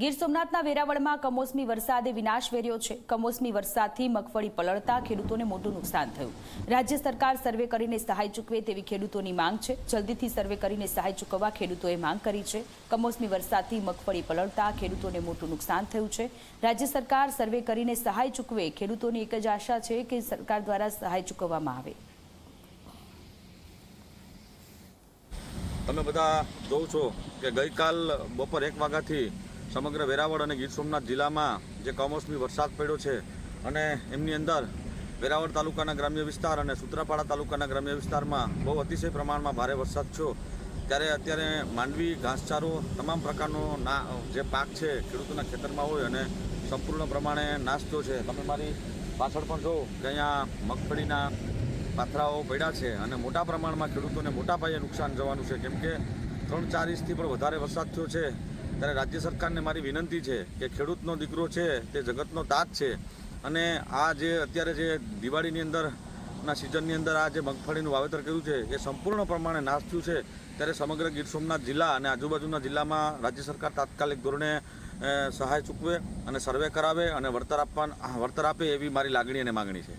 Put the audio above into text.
ગીર સોમનાથના વેરાવળમાં કમોસમી વરસાદે વિનાશ વેર્યો છે. કમોસમી વરસાદથી મગફળી પલળતા ખેડૂતોને મોટું નુકસાન થયું. રાજ્ય સરકાર સર્વે કરીને સહાય ચૂકવે તેવી ખેડૂતોની માંગ છે. જલ્દીથી સર્વે કરીને સહાય ચૂકવવા ખેડૂતોએ માંગ કરી છે. કમોસમી વરસાદથી મગફળી પલળતા ખેડૂતોને મોટું નુકસાન થયું છે. રાજ્ય સરકાર સર્વે કરીને સહાય ચૂકવે ખેડૂતોની એક જ આશા છે કે સરકાર દ્વારા સહાય ચૂકવવામાં આવે. તમે બધા જોઉં છો કે ગઈકાલ બપોર એક વાગ્યાથી સમગ્ર વેરાવળ અને ગીર સોમનાથ જિલ્લામાં જે કમોસમી વરસાદ પડ્યો છે અને એમની અંદર વેરાવળ તાલુકાના ગ્રામ્ય વિસ્તાર અને સૂત્રાપાડા તાલુકાના ગ્રામ્ય વિસ્તારમાં બહુ અતિશય પ્રમાણમાં ભારે વરસાદ થયો. ત્યારે અત્યારે માંડવી, ઘાસચારો તમામ પ્રકારનો ના, જે પાક છે, ખેડૂતોના ખેતરમાં હોય અને સંપૂર્ણ પ્રમાણે નાશ થયો છે. તમે મારી પાછળ પણ જો કે અહીંયા મગફળીના પાથરાઓ પડ્યા છે અને મોટા પ્રમાણમાં ખેડૂતોને મોટા પાયે નુકસાન જવાનું છે. કેમ કે ત્રણ ચાર ઇંચથી પણ વધારે વરસાદ થયો છે. ત્યારે રાજ્ય સરકારને મારી વિનંતી છે કે ખેડૂતનો દીકરો છે, તે જગતનો તાત છે. અને આ જે અત્યારે જે દિવાળીની અંદર, ના સિઝનની અંદર આ જે મગફળીનું વાવેતર કર્યું છે, એ સંપૂર્ણ પ્રમાણે નાશ થયું છે. ત્યારે સમગ્ર ગીર સોમનાથ જિલ્લા અને આજુબાજુના જિલ્લામાં રાજ્ય સરકાર તાત્કાલિક ધોરણે સહાય ચૂકવે અને સર્વે કરાવે અને વળતર આપવા, વળતર આપે એવી મારી લાગણી અને માગણી છે.